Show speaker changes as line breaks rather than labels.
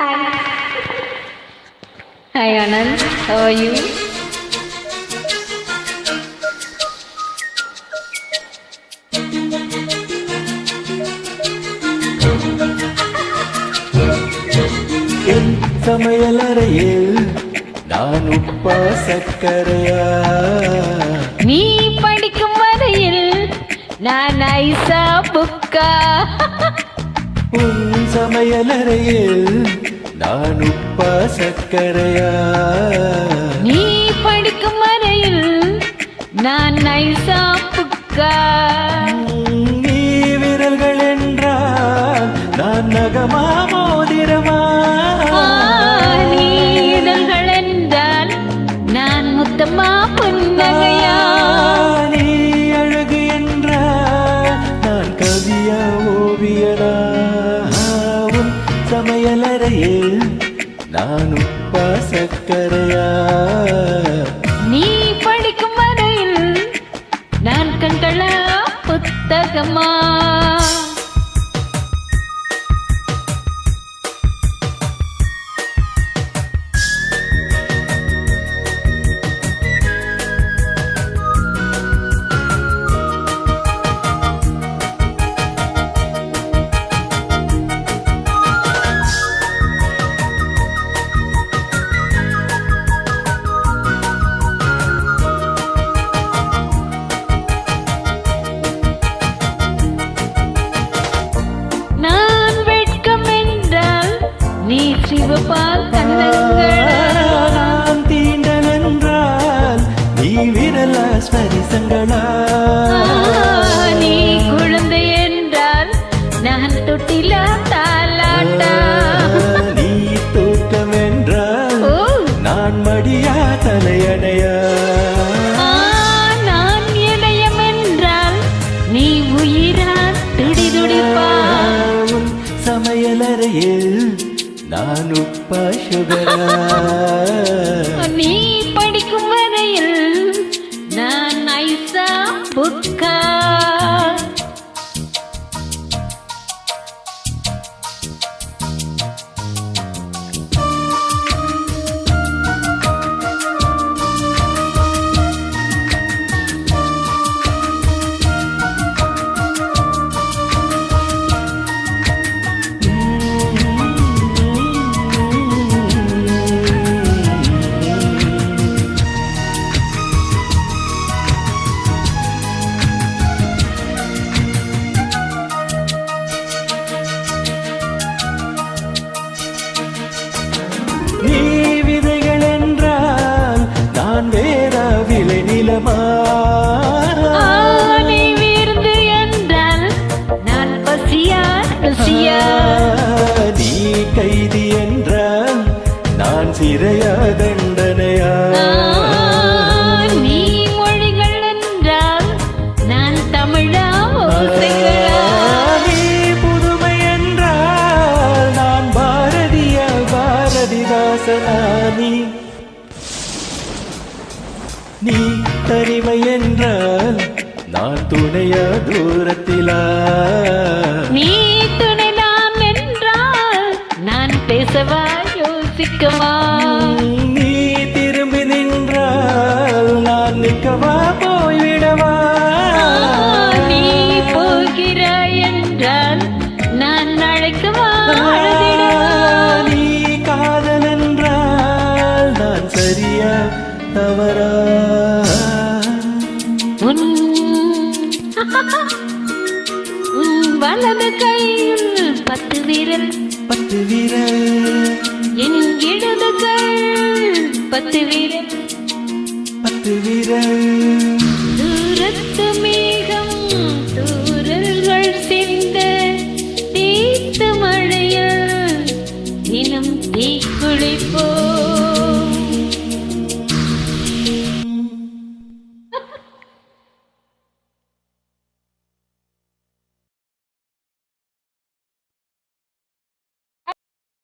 Hi. Anand, how are you?
என் சமையலறையில் நான் உப்பா சக்கரையா
நீ படிக்கும் வரையில் நான் ஐசா புக்கா?
உன் சமையலறையில் நான் உப்பா சக்கரையா
நீ படிக்கும் வரையில் நான் ஐசா புக்கா?
நீ விரல்கள் என்றால் நான் நகமா மோதிரமா?
நீ இதழ்கள் என்றால் நான் முத்தமா புன்னகையா?
நீ அழகு என்றால் நான் கவியா ஓவியனா? உன் சமையலறையில் நான் உப்பா சக்கரையா
நீ படிக்கும் வரையில் நான் கண்களா புத்தகமா?
சமையலறையில் நான் உப்பா சுகரா
நீ
விளை நிலமா
ஆ, நீ விருந்து என்றால் நான் பசியா ருசியா
நீ கைதி என்றால் நான் சிறையா
நீ
தனிமை என்றால் நான் துணையா தூரத்திலா?
நீ துணை நான் என்றால் நான் பேசவா யோசிக்கவா?
நீ திரும்பி நின்றால் நான் நிற்கவா? போய்விடவா?
நீ போகிறாய் என்றால் நான் அழைக்கவா?
நீ காதல் என்றால் நான் சரியா தவறா?
வலது கையில் பத்து விரல்.
பத்து விரல்.
என் இடது கையில் பத்து விரல்.
பத்து விரல்.
தூரத்து மேகம் தூரல்கள் சிந்த தீத்து மழையில் தினம் தீக்குளிப்போ.